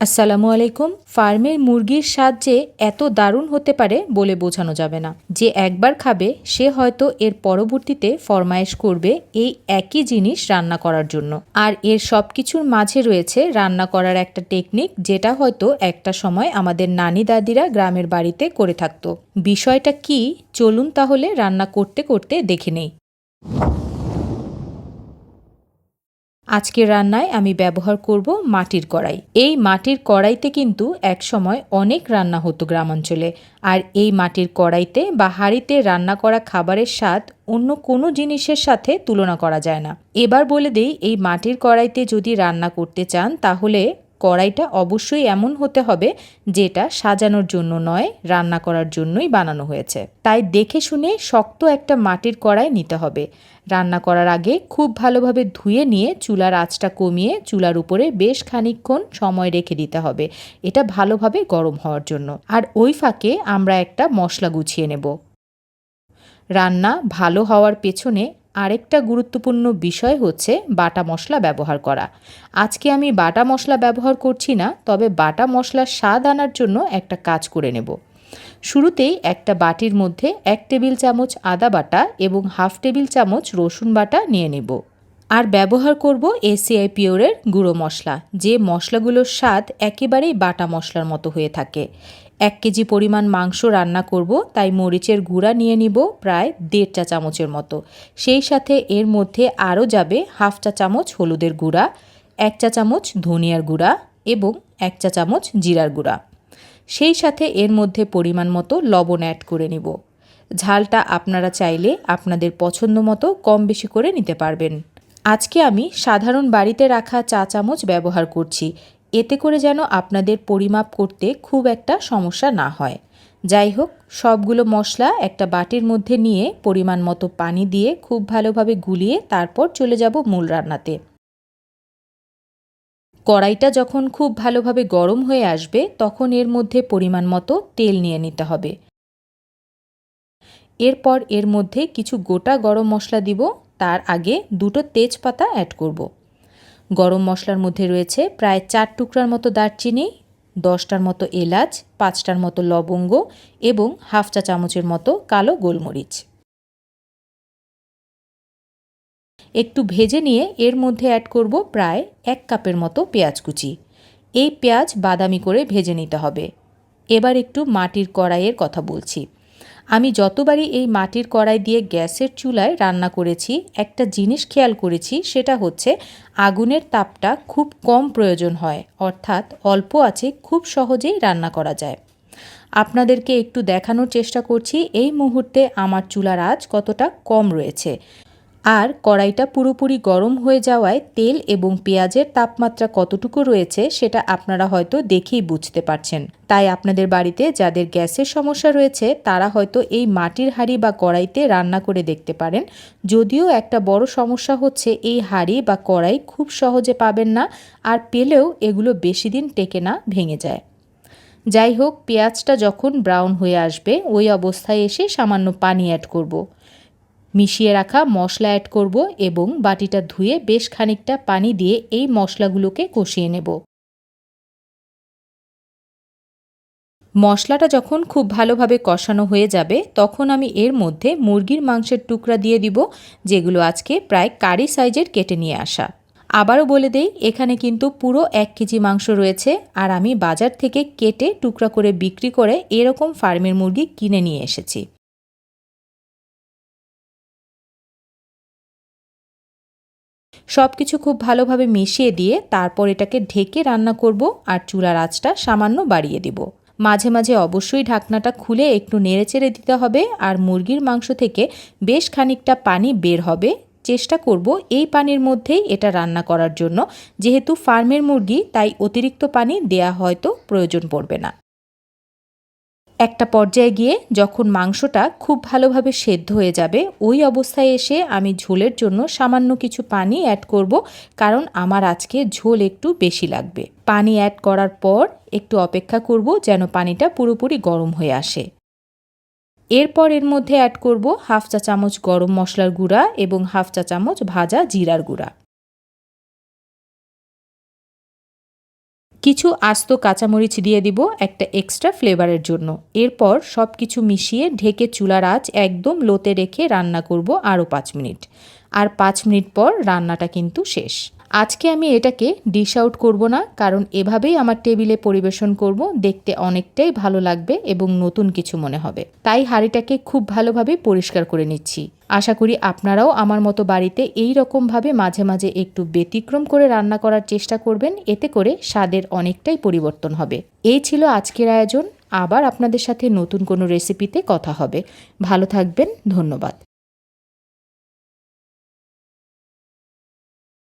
আসসালামু আলাইকুম, ফার্মের মুরগির স্বাদ যে এত দারুণ হতে পারে বলে বোঝানো যাবে না। যে একবার খাবে, সে হয়তো এর পরবর্তীতে ফরমায়েশ করবে এই একই জিনিস রান্না করার জন্য। আর এর সব কিছুর মাঝে রয়েছে রান্না করার একটা টেকনিক, যেটা হয়তো একটা সময় আমাদের নানি দাদিরা গ্রামের বাড়িতে করে থাকতো। বিষয়টা কি? চলুন তাহলে রান্না করতে করতে দেখে নেই। আজকের রান্নায় আমি ব্যবহার করব মাটির কড়াই। এই মাটির কড়াইতে কিন্তু একসময় অনেক রান্না হতো গ্রামাঞ্চলে। আর এই মাটির কড়াইতে বা হাঁড়িতে রান্না করা খাবারের স্বাদ অন্য কোনো জিনিসের সাথে তুলনা করা যায় না। এবার বলে দিই, এই মাটির কড়াইতে যদি রান্না করতে চান, তাহলে কড়াইটা অবশ্যই এমন হতে হবে যেটা সাজানোর জন্য নয়, রান্না করার জন্যই বানানো হয়েছে। তাই দেখে শুনে শক্ত একটা মাটির কড়াই নিতে হবে। রান্না করার আগে খুব ভালোভাবে ধুয়ে নিয়ে চুলার আঁচটা কমিয়ে চুলার উপরে বেশ খানিকক্ষণ সময় রেখে দিতে হবে। এটা ভালোভাবে গরম হওয়ার জন্য। আর ওই ফাঁকে আমরা একটা মশলা গুছিয়ে নেব। রান্না ভালো হওয়ার পেছনে আরেকটা গুরুত্বপূর্ণ বিষয় হচ্ছে বাটা মশলা ব্যবহার করা। আজকে আমি বাটা মশলা ব্যবহার করছি না, তবে বাটা মশলার স্বাদ আনার জন্য একটা কাজ করে নেব। শুরুতেই একটা বাটির মধ্যে এক টেবিল চামচ আদা বাটা এবং হাফ টেবিল চামচ রসুন বাটা নিয়ে নেব। আর ব্যবহার করব এসিআই পিওরের গুঁড়ো মশলা, যে মশলাগুলোর স্বাদ একেবারেই বাটা মশলার মতো হয়ে থাকে। এক কেজি পরিমাণ মাংস রান্না করব, তাই মরিচের গুঁড়া নিয়ে নিব প্রায় দেড় চা চামচের মতো। সেই সাথে এর মধ্যে আরও যাবে হাফ চা চামচ হলুদের গুঁড়া, এক চা চামচ ধনিয়ার গুঁড়া এবং এক চা চামচ জিরার গুঁড়া। সেই সাথে এর মধ্যে পরিমাণ মতো লবণ অ্যাড করে নিব। ঝালটা আপনারা চাইলে আপনাদের পছন্দ মতো কম বেশি করে নিতে পারবেন। আজকে আমি সাধারণ বাড়িতে রাখা চা চামচ ব্যবহার করছি। এতে করে যেন আপনাদের পরিমাপ করতে খুব একটা সমস্যা না হয়। যাই হোক, সবগুলো মশলা একটা বাটির মধ্যে নিয়ে পরিমাণ মতো পানি দিয়ে খুব ভালোভাবে গুলিয়ে তারপর চলে যাব মূল রান্নাতে। কড়াইটা যখন খুব ভালোভাবে গরম হয়ে আসবে, তখন এর মধ্যে পরিমাণ মতো তেল নিয়ে নিতে হবে। এরপর এর মধ্যে কিছু গোটা গরম মশলা দিব, তার আগে দুটো তেজপাতা অ্যাড করব। গরম মশলার মধ্যে রয়েছে প্রায় চার টুকরার মতো দারচিনি, দশটার মতো এলাচ, পাঁচটার মতো লবঙ্গ এবং হাফ চা চামচের মতো কালো গোলমরিচ। একটু ভেজে নিয়ে এর মধ্যে অ্যাড করব প্রায় এক কাপের মতো পেঁয়াজ কুচি। এই পেঁয়াজ বাদামি করে ভেজে নিতে হবে। এবার একটু মাটির কড়াইয়ের কথা বলছি। আমি যতবারই এই মাটির কড়াই দিয়ে গ্যাসের চুলায় রান্না করেছি, একটা জিনিস খেয়াল করেছি, সেটা হচ্ছে আগুনের তাপটা খুব কম প্রয়োজন হয়, অর্থাৎ অল্প আছে, খুব সহজেই রান্না করা যায়। আপনাদেরকে একটু দেখানোর চেষ্টা করছি, এই মুহূর্তে আমার চুলার আজ কতটা কম রয়েছে। আর কড়াইটা পুরোপুরি গরম হয়ে যাওয়ায় তেল এবং পেঁয়াজের তাপমাত্রা কতটুকু রয়েছে সেটা আপনারা হয়তো দেখেই বুঝতে পারছেন। তাই আপনাদের বাড়িতে যাদের গ্যাসের সমস্যা রয়েছে, তারা হয়তো এই মাটির হাঁড়ি বা কড়াইতে রান্না করে দেখতে পারেন। যদিও একটা বড় সমস্যা হচ্ছে এই হাঁড়ি বা কড়াই খুব সহজে পাবেন না আর পেলেও এগুলো বেশি দিন টেকে না, ভেঙে যায়। যাই হোক, পেঁয়াজটা যখন ব্রাউন হয়ে আসবে, ওই অবস্থায় এসে সামান্য পানি অ্যাড করব। মিশিয়ে রাখা মশলা অ্যাড করব এবং বাটিটা ধুয়ে বেশ খানিকটা পানি দিয়ে এই মশলাগুলোকে কষিয়ে নেব। মশলাটা যখন খুব ভালোভাবে কষানো হয়ে যাবে, তখন আমি এর মধ্যে মুরগির মাংসের টুকরা দিয়ে দিব, যেগুলো আজকে প্রায় কারি সাইজের কেটে নিয়ে আসা। আবারও বলে দেই, এখানে কিন্তু পুরো এক কেজি মাংস রয়েছে, আর আমি বাজার থেকে কেটে টুকরা করে বিক্রি করে এরকম ফার্মের মুরগি কিনে নিয়ে এসেছি। সব কিছু খুব ভালোভাবে মিশিয়ে দিয়ে তারপর এটাকে ঢেকে রান্না করব আর চুলার আঁচটা সামান্য বাড়িয়ে দিব। মাঝে মাঝে অবশ্যই ঢাকনাটা খুলে একটু নেড়েচেড়ে দিতে হবে আর মুরগির মাংস থেকে বেশ খানিকটা পানি বের হবে। চেষ্টা করব এই পানির মধ্যেই এটা রান্না করার জন্য। যেহেতু ফার্মের মুরগি, তাই অতিরিক্ত পানি দেয়া হয়তো প্রয়োজন পড়বে না। একটা পর্যায়ে গিয়ে যখন মাংসটা খুব ভালোভাবে সেদ্ধ হয়ে যাবে, ওই অবস্থায় এসে আমি ঝোলের জন্য সামান্য কিছু পানি অ্যাড করব কারণ আমার আজকে ঝোল একটু বেশি লাগবে। পানি অ্যাড করার পর একটু অপেক্ষা করব যেন পানিটা পুরোপুরি গরম হয়ে আসে। এরপর এর মধ্যে অ্যাড করব হাফ চা চামচ গরম মশলার গুঁড়া এবং হাফ চা চামচ ভাজা জিরার গুঁড়া। কিছু আস্ত কাঁচামরিচ দিয়ে দিব একটা এক্সট্রা ফ্লেভারের জন্য। এরপর সব কিছু মিশিয়ে ঢেকে চুলার আঁচ একদম লোতে রেখে রান্না করব আরও পাঁচ মিনিট। আর পাঁচ মিনিট পর রান্নাটা কিন্তু শেষ। আজকে আমি এটাকে ডিশ আউট করব না, কারণ এভাবেই আমার টেবিলে পরিবেশন করব, দেখতে অনেকটাই ভালো লাগবে এবং নতুন কিছু মনে হবে। তাই হাঁড়িটাকে খুব ভালোভাবে পরিষ্কার করে নিচ্ছি। আশা করি আপনারাও আমার মতো বাড়িতে এই রকমভাবে মাঝে মাঝে একটু ব্যতিক্রম করে রান্না করার চেষ্টা করবেন, এতে করে স্বাদের অনেকটাই পরিবর্তন হবে। এই ছিল আজকের আয়োজন, আবার আপনাদের সাথে নতুন কোনো রেসিপিতে কথা হবে। ভালো থাকবেন, ধন্যবাদ।